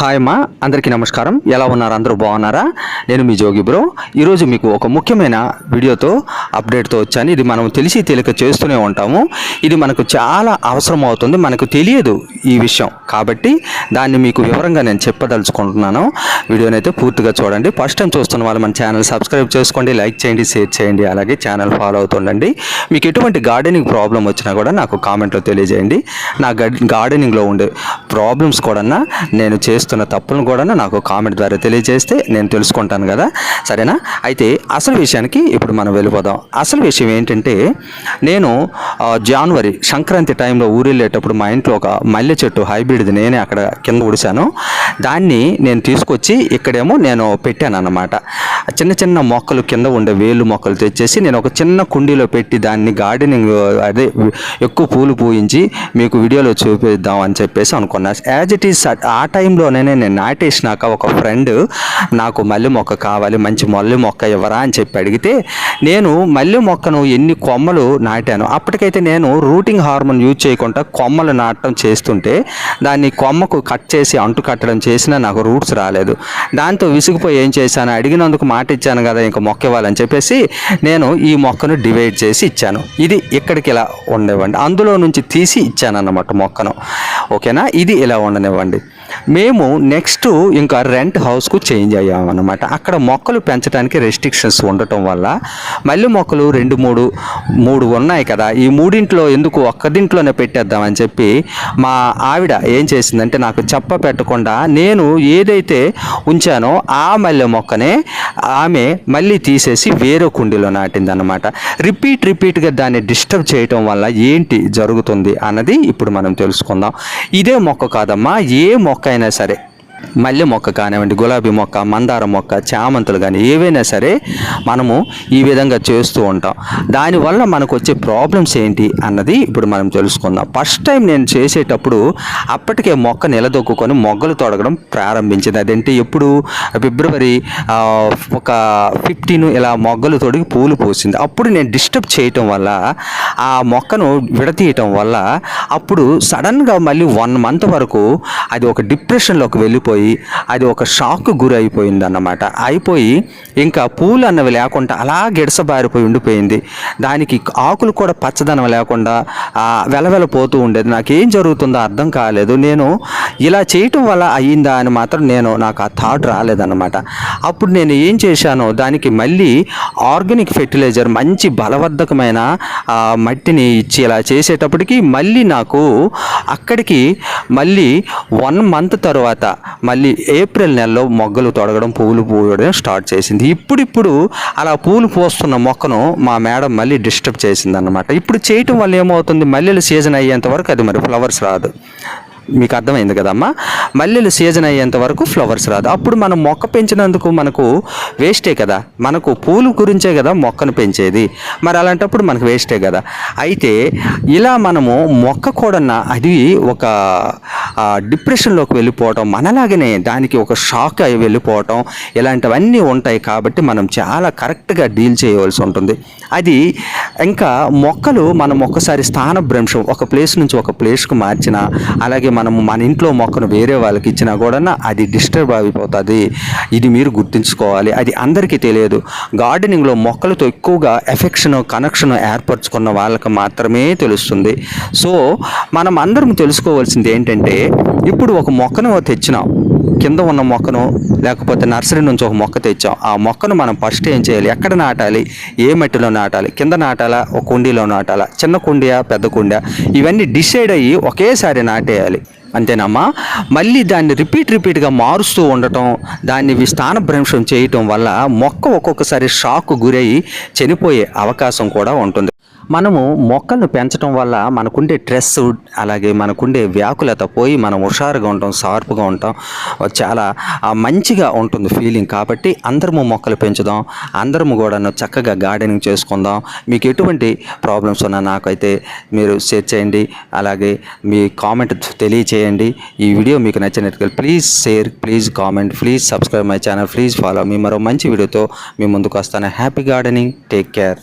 Hi అమ్మా అందరికీ నమస్కారం. ఎలా ఉన్నారు? అందరూ బాగున్నారా? నేను మీ జోగి బ్రో. ఈరోజు మీకు ఒక ముఖ్యమైన వీడియోతో అప్డేట్తో వచ్చాను. ఇది మనం తెలిసి తెలియక చేస్తూనే ఉంటాము. ఇది మనకు చాలా అవసరం అవుతుంది మనకు తెలియదు ఈ విషయం. కాబట్టి దాన్ని మీకు వివరంగా నేను చెప్పదలుచుకుంటున్నాను. వీడియోని అయితే పూర్తిగా చూడండి. ఫస్ట్ టైం చూస్తున్న వాళ్ళు మన ఛానల్ సబ్స్క్రైబ్ చేసుకోండి లైక్ చేయండి షేర్ చేయండి అలాగే ఛానల్ ఫాలో అవుతుండండి. మీకు ఎటువంటి గార్డెనింగ్ ప్రాబ్లం వచ్చినా కూడా నాకు కామెంట్లో తెలియజేయండి. నా గార్డెనింగ్లో ఉండే ప్రాబ్లమ్స్ కూడా నేను చేస్తున్న తప్పులను కూడా నాకు కామెంట్ ద్వారా తెలియజేస్తే నేను తెలుసుకుంటాను కదా. సరేనా? అయితే అసలు విషయానికి ఇప్పుడు మనం వెళ్ళిపోదాం. అసలు విషయం ఏంటంటే నేను జనవరి సంక్రాంతి టైంలో ఊరు వెళ్ళేటప్పుడు మా ఇంట్లో ఒక మల్లె మల్లె చెట్టు హైబ్రిడ్ది నేనే అక్కడ కింద ఉడిశాను దాన్ని నేను తీసుకొచ్చి ఇక్కడేమో నేను పెట్టాను అన్నమాట. చిన్న చిన్న మొక్కలు కింద ఉండే వేలు మొక్కలు తెచ్చేసి నేను ఒక చిన్న కుండీలో పెట్టి దాన్ని గార్డెనింగ్ అదే ఎక్కువ పూలు పూయించి మీకు వీడియోలో చూపిద్దాం అని చెప్పేసి అనుకున్నా. యాజ్ ఇట్ ఈస్ ఆ టైంలోనే నేను నాటేసినాక ఒక ఫ్రెండ్ నాకు మల్లె మొక్క కావాలి మంచి మల్లె మొక్క ఇవ్వరా అని చెప్పి అడిగితే నేను మల్లె మొక్కను ఎన్ని కొమ్మలు నాటాను? అప్పటికైతే నేను రూటింగ్ హార్మోన్ యూజ్ చేయకుండా కొమ్మలు నాటడం చేస్తుంటే దాన్ని కొమ్మకు కట్ చేసి అంటు కట్టడం చేసినా నాకు రూట్స్ రాలేదు. దాంతో విసిగిపోయి ఏం చేశాను? అడిగినందుకు మాట ఇచ్చాను కదా ఇంకా మొక్క ఇవ్వాలని చెప్పేసి నేను ఈ మొక్కను డివైడ్ చేసి ఇచ్చాను. ఇది ఇక్కడికి ఇలా ఉండేవ్వండి అందులో నుంచి తీసి ఇచ్చాను అన్నమాట మొక్కను. ఓకేనా? ఇది ఇలా ఉండనివ్వండి. మేము నెక్స్ట్ ఇంకా రెంట్ హౌస్కు చేంజ్ అయ్యామన్నమాట అక్కడ మొక్కలు పెంచడానికి రెస్ట్రిక్షన్స్ ఉండటం వల్ల మళ్ళీ మొక్కలు రెండు మూడు మూడు ఉన్నాయి కదా. ఈ మూడింట్లో ఎందుకు ఒక్కదింట్లోనే పెట్టేద్దామని చెప్పి మా ఆవిడ ఏం చేసిందంటే నాకు చెప్ప పెట్టకుండా నేను ఏదైతే ఉంచానో ఆ మల్లె మొక్కనే ఆమె మళ్ళీ తీసేసి వేరే కుండీలో నాటిందన్నమాట. రిపీట్ రిపీట్గా దాన్ని డిస్టర్బ్ చేయటం వల్ల ఏంటి జరుగుతుంది అన్నది ఇప్పుడు మనం తెలుసుకుందాం. ఇదే మొక్క కాదమ్మా ఏ మొక్క అయినా సరే. మల్లె మొక్క కానివ్వండి గులాబీ మొక్క మందార మొక్క చామంతులు కానీ ఏవైనా సరే మనము ఈ విధంగా చేస్తూ ఉంటాం. దానివల్ల మనకు వచ్చే ప్రాబ్లమ్స్ ఏంటి అన్నది ఇప్పుడు మనం తెలుసుకుందాం. ఫస్ట్ టైం నేను చేసేటప్పుడు అప్పటికే మొక్క నిలదొక్కుని మొగ్గలు తొడగడం ప్రారంభించింది. అదేంటి? ఎప్పుడు? ఫిబ్రవరి ఒక ఫిఫ్టీన్ ఇలా మొగ్గలు తొడిగి పూలు పూసింది. అప్పుడు నేను డిస్టర్బ్ చేయటం వల్ల ఆ మొక్కను విడతీయటం వల్ల అప్పుడు సడన్గా మళ్ళీ వన్ మంత్ వరకు అది ఒక డిప్రెషన్లోకి అయిపోయి అది ఒక షాక్ గురి అయిపోయింది అన్నమాట అయిపోయి ఇంకా పూలు అన్నవి లేకుండా అలా గిడసబారిపోయి ఉండిపోయింది. దానికి ఆకులు కూడా పచ్చదనం లేకుండా వెలవెలపోతూ ఉండేది. నాకు ఏం జరుగుతుందో అర్థం కాలేదు. నేను ఇలా చేయటం వల్ల అయ్యిందా అని మాత్రం నేను నాకు ఆ థాట్ రాలేదన్నమాట. అప్పుడు నేను ఏం చేశాను దానికి మళ్ళీ ఆర్గానిక్ ఫెర్టిలైజర్ మంచి బలవర్ధకమైన మట్టిని ఇచ్చి ఇలా చేసేటప్పటికి మళ్ళీ నాకు అక్కడికి మళ్ళీ వన్ మంత్ తర్వాత మళ్ళీ ఏప్రిల్ నెలలో మొగ్గలు తొడగడం పువ్వులు పూయడం స్టార్ట్ చేసింది. ఇప్పుడిప్పుడు అలా పూలు పోస్తున్న మొక్కను మా మేడం మళ్ళీ డిస్టర్బ్ చేసింది అనమాట ఇప్పుడు చేయటం వల్ల ఏమవుతుంది? మల్లెలు సీజన్ అయ్యేంత వరకు అది మరి ఫ్లవర్స్ రాదు. మీకు అర్థమైంది కదమ్మా? మల్లెలు సీజన్ అయ్యేంత వరకు ఫ్లవర్స్ రాదు. అప్పుడు మనం మొక్క పెంచినందుకు మనకు వేస్టే కదా? మనకు పూలు గురించే కదా మొక్కను పెంచేది? మరి అలాంటప్పుడు మనకు వేస్టే కదా? అయితే ఇలా మనము మొక్క కూడా అది ఒక డిప్రెషన్లోకి వెళ్ళిపోవటం మనలాగనే దానికి ఒక షాక్ అయి వెళ్ళిపోవటం ఇలాంటివన్నీ ఉంటాయి కాబట్టి మనం చాలా కరెక్ట్గా డీల్ చేయవలసి ఉంటుంది. అది ఇంకా మొక్కలు మనం ఒక్కసారి స్థానభ్రంశం ఒక ప్లేస్ నుంచి ఒక ప్లేస్కు మార్చిన అలాగే మనము మన ఇంట్లో మొక్కను వేరే వాళ్ళకి ఇచ్చినా కూడా అది డిస్టర్బ్ అయిపోతుంది. ఇది మీరు గుర్తుంచుకోవాలి. అది అందరికీ తెలియదు. గార్డెనింగ్లో మొక్కలతో ఎక్కువగా ఎఫెక్షన్ కనెక్షన్ ఏర్పరచుకున్న వాళ్ళకి మాత్రమే తెలుస్తుంది. సో మనం అందరం తెలుసుకోవాల్సింది ఏంటంటే ఇప్పుడు ఒక మొక్కను తెచ్చినాం. కింద ఉన్న మొక్కను లేకపోతే నర్సరీ నుంచి ఒక మొక్క తెచ్చాం. ఆ మొక్కను మనం ఫస్ట్ ఏం చేయాలి? ఎక్కడ నాటాలి? ఏ మట్టిలో నాటాలి? కింద నాటాలా? ఒక కుండీలో నాటాలా? చిన్న కుండియా? పెద్ద కుండియా? ఇవన్నీ డిసైడ్ అయ్యి ఒకేసారి నాటేయాలి. అంతేనమ్మా? మళ్ళీ దాన్ని రిపీట్ రిపీట్గా మారుస్తూ ఉండటం దాన్ని స్థానభ్రంశం చేయటం వల్ల మొక్క ఒక్కొక్కసారి షాక్ గురయ్యి చనిపోయే అవకాశం కూడా ఉంటుంది. మనము మొక్కలను పెంచడం వల్ల మనకుండే స్ట్రెస్ అలాగే మనకుండే వ్యాకులత పోయి మనం హుషారుగా ఉంటాం షార్ప్గా ఉంటాం చాలా మంచిగా ఉంటుంది ఫీలింగ్. కాబట్టి అందరము మొక్కలు పెంచుదాం అందరము కూడా చక్కగా గార్డెనింగ్ చేసుకుందాం. మీకు ఎటువంటి ప్రాబ్లమ్స్ ఉన్నా నాకైతే మీరు షేర్ చేయండి. అలాగే మీ కామెంట్ తెలియచేయండి. ఈ వీడియో మీకు నచ్చినట్టు please share please comment please subscribe my channel please follow మీ మరో మంచి వీడియోతో మీ ముందుకు వస్తాను. Happy gardening take care.